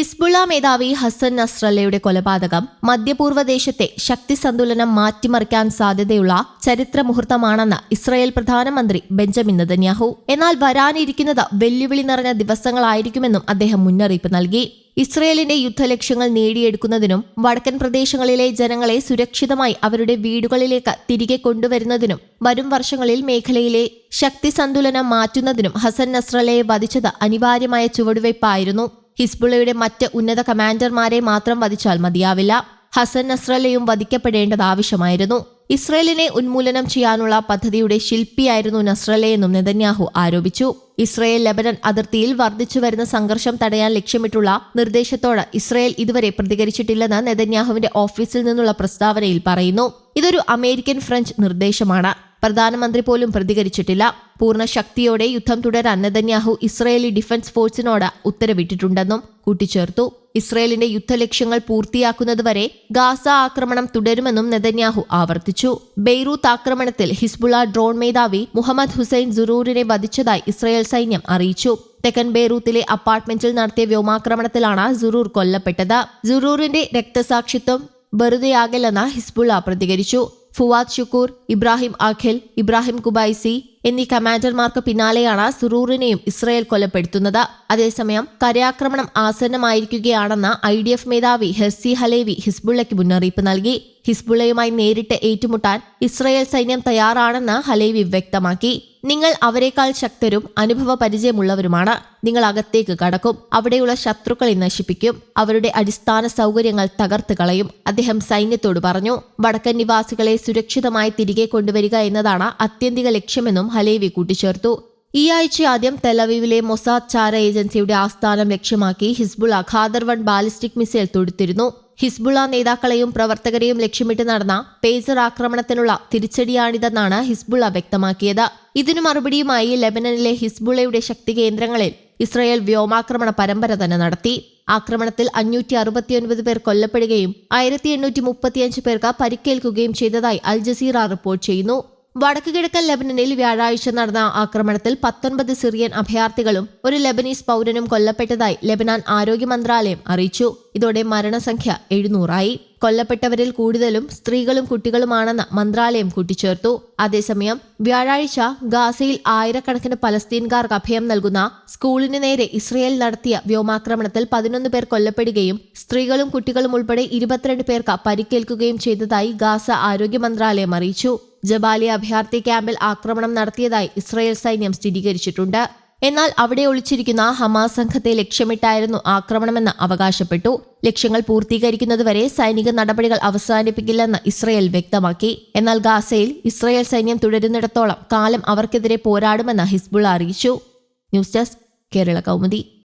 Hezbollah മേധാവി ഹസൻ നസ്രല്ലയുടെ കൊലപാതകം മധ്യപൂർവ ദേശത്തെ ശക്തി സന്തുലനം മാറ്റിമറിക്കാൻ സാധ്യതയുള്ള ചരിത്ര മുഹൂർത്തമാണെന്ന് ഇസ്രായേൽ പ്രധാനമന്ത്രി ബെഞ്ചമിൻ നെതന്യാഹു. എന്നാൽ വരാനിരിക്കുന്നത് വെല്ലുവിളി നിറഞ്ഞ ദിവസങ്ങളായിരിക്കുമെന്നും അദ്ദേഹം മുന്നറിയിപ്പ് നൽകി. ഇസ്രയേലിന്റെ യുദ്ധലക്ഷ്യങ്ങൾ നേടിയെടുക്കുന്നതിനും വടക്കൻ പ്രദേശങ്ങളിലെ ജനങ്ങളെ സുരക്ഷിതമായി അവരുടെ വീടുകളിലേക്ക് തിരികെ കൊണ്ടുവരുന്നതിനും വരും വർഷങ്ങളിൽ മേഖലയിലെ ശക്തി സന്തുലനം മാറ്റുന്നതിനും ഹസൻ നസ്രലയെ വധിച്ചത് അനിവാര്യമായ ചുവടുവയ്പായിരുന്നു. ഹിസ്ബുള്ളയുടെ മറ്റ് ഉന്നത കമാൻഡർമാരെ മാത്രം വധിച്ചാൽ മതിയാവില്ല. ഹസൻ നസ്രലയും വധിക്കപ്പെടേണ്ടത് ആവശ്യമായിരുന്നു. ഇസ്രയേലിനെ ഉന്മൂലനം ചെയ്യാനുള്ള പദ്ധതിയുടെ ശില്പിയായിരുന്നു നസ്രലയെന്നും നെതന്യാഹു ആരോപിച്ചു. ഇസ്രയേൽ ലബനൻ അതിർത്തിയിൽ വർദ്ധിച്ചു വരുന്ന സംഘർഷം തടയാൻ ലക്ഷ്യമിട്ടുള്ള നിർദ്ദേശത്തോട് ഇസ്രയേൽ ഇതുവരെ പ്രതികരിച്ചിട്ടില്ലെന്ന് നെതന്യാഹുവിന്റെ ഓഫീസിൽ നിന്നുള്ള പ്രസ്താവനയിൽ പറയുന്നു. ഇതൊരു അമേരിക്കൻ ഫ്രഞ്ച് നിർദ്ദേശമാണ്. പ്രധാനമന്ത്രി പോലും പ്രതികരിച്ചിട്ടില്ല. പൂർണ ശക്തിയോടെ യുദ്ധം തുടരാൻ നെതന്യാഹു ഇസ്രയേലി ഡിഫൻസ് ഫോഴ്സിനോട് ഉത്തരവിട്ടിട്ടുണ്ടെന്നും കൂട്ടിച്ചേർത്തു. ഇസ്രയേലിന്റെ യുദ്ധലക്ഷ്യങ്ങൾ പൂർത്തിയാക്കുന്നതുവരെ ഗാസ ആക്രമണം തുടരുമെന്നും നെതന്യാഹു ആവർത്തിച്ചു. ബെയ്റൂത്ത് ആക്രമണത്തിൽ ഹിസ്ബുള ഡ്രോൺ മേധാവി മുഹമ്മദ് ഹുസൈൻ സുറൂറിനെ വധിച്ചതായി ഇസ്രയേൽ സൈന്യം അറിയിച്ചു. തെക്കൻ ബെയ്റൂത്തിലെ അപ്പാർട്ട്മെന്റിൽ നടത്തിയ വ്യോമാക്രമണത്തിലാണ് സുറൂർ കൊല്ലപ്പെട്ടത്. സുറൂറിന്റെ രക്തസാക്ഷിത്വം വെറുതെയാകില്ലെന്ന് ഹിസ്ബുള്ള പ്രതികരിച്ചു. ഫുവാദ് ഷുക്കൂർ ഇബ്രാഹിം അഖിൽ ഇബ്രാഹിം കുബൈസി എന്നീ കമാൻഡർമാർക്ക് പിന്നാലെയാണ് സുറൂറിനെയും ഇസ്രയേൽ കൊലപ്പെടുത്തുന്നത്. അതേസമയം കരയാക്രമണം ആസന്നമായിരിക്കുകയാണെന്ന് ഐ ഡി എഫ് മേധാവി ഹെർസി ഹലേവി ഹിസ്ബുള്ളയ്ക്ക് മുന്നറിയിപ്പ് നൽകി. ഹിസ്ബുള്ളയുമായി നേരിട്ട് ഏറ്റുമുട്ടാൻ ഇസ്രയേൽ സൈന്യം തയ്യാറാണെന്ന് ഹലേവി വ്യക്തമാക്കി. നിങ്ങൾ അവരെക്കാൾ ശക്തരും അനുഭവ പരിചയമുള്ളവരുമാണ് നിങ്ങൾ അകത്തേക്ക് കടക്കും. അവിടെയുള്ള ശത്രുക്കളെ നശിപ്പിക്കും. അവരുടെ അടിസ്ഥാന സൗകര്യങ്ങൾ തകർത്ത് കളയും. അദ്ദേഹം സൈന്യത്തോട് പറഞ്ഞു വടക്കൻ നിവാസികളെ സുരക്ഷിതമായി തിരികെ കൊണ്ടുവരിക എന്നതാണ് അത്യന്തിക ലക്ഷ്യമെന്നും ഹലേവി കൂട്ടിച്ചേർത്തു. ഈ ആഴ്ച ആദ്യം തെലവീവിലെ മൊസാദ് ചാര ഏജൻസിയുടെ ആസ്ഥാനം ലക്ഷ്യമാക്കി Hezbollah Qader one ballistic missile തൊടുത്തിരുന്നു. Hezbollah നേതാക്കളെയും പ്രവർത്തകരെയും ലക്ഷ്യമിട്ട് നടന്ന പേജർ ആക്രമണത്തിനുള്ള തിരിച്ചടിയാണിതെന്നാണ് ഹിസ്ബുള്ള വ്യക്തമാക്കിയത്. ഇതിനു മറുപടിയുമായി ലെബനനിലെ ഹിസ്ബുള്ളയുടെ ശക്തി കേന്ദ്രങ്ങളിൽ ഇസ്രയേൽ വ്യോമാക്രമണ പരമ്പര തന്നെ നടത്തി. ആക്രമണത്തിൽ അഞ്ഞൂറ്റി അറുപത്തിയൊൻപത് പേർ കൊല്ലപ്പെടുകയും ആയിരത്തി എണ്ണൂറ്റി മുപ്പത്തിയഞ്ച് പേർക്ക് പരിക്കേൽക്കുകയും ചെയ്തതായി അൽ ജസീറ റിപ്പോർട്ട് ചെയ്യുന്നു. വടക്ക് കിഴക്കൻ ലെബനനിൽ വ്യാഴാഴ്ച നടന്ന ആക്രമണത്തിൽ പത്തൊൻപത് സിറിയൻ അഭയാർത്ഥികളും ഒരു ലെബനീസ് പൗരനും കൊല്ലപ്പെട്ടതായി ലെബനാൻ ആരോഗ്യ മന്ത്രാലയം അറിയിച്ചു. ഇതോടെ മരണസംഖ്യ എഴുന്നൂറായി. കൊല്ലപ്പെട്ടവരിൽ കൂടുതലും സ്ത്രീകളും കുട്ടികളുമാണെന്ന് മന്ത്രാലയം കൂട്ടിച്ചേർത്തു. അതേസമയം വ്യാഴാഴ്ച ഗാസയിൽ ആയിരക്കണക്കിന് പലസ്തീൻകാർക്ക് അഭയം നൽകുന്ന സ്കൂളിന് നേരെ ഇസ്രയേൽ നടത്തിയ വ്യോമാക്രമണത്തിൽ പതിനൊന്ന് പേർ കൊല്ലപ്പെടുകയും സ്ത്രീകളും കുട്ടികളും ഉൾപ്പെടെ ഇരുപത്തിരണ്ട് പേർക്ക് പരിക്കേൽക്കുകയും ചെയ്തതായി ഗാസ ആരോഗ്യ മന്ത്രാലയം അറിയിച്ചു. ജബാലിയ അഭയാർത്ഥി ക്യാമ്പിൽ ആക്രമണം നടത്തിയതായി ഇസ്രായേൽ സൈന്യം സ്ഥിരീകരിച്ചിട്ടുണ്ട്. എന്നാൽ അവിടെ ഒളിച്ചിരിക്കുന്ന ഹമാസ് സംഘത്തെ ലക്ഷ്യമിട്ടായിരുന്നു ആക്രമണമെന്ന് അവകാശപ്പെട്ടു. ലക്ഷ്യങ്ങൾ പൂർത്തീകരിക്കുന്നതുവരെ സൈനിക നടപടികൾ അവസാനിപ്പിക്കില്ലെന്ന് ഇസ്രായേൽ വ്യക്തമാക്കി. എന്നാൽ ഗാസയിൽ ഇസ്രായേൽ സൈന്യം തുടരുന്നിടത്തോളം കാലം അവർക്കെതിരെ പോരാടുമെന്ന് ഹിസ്ബുൾ അറിയിച്ചു. News desk Kerala Kaumudi.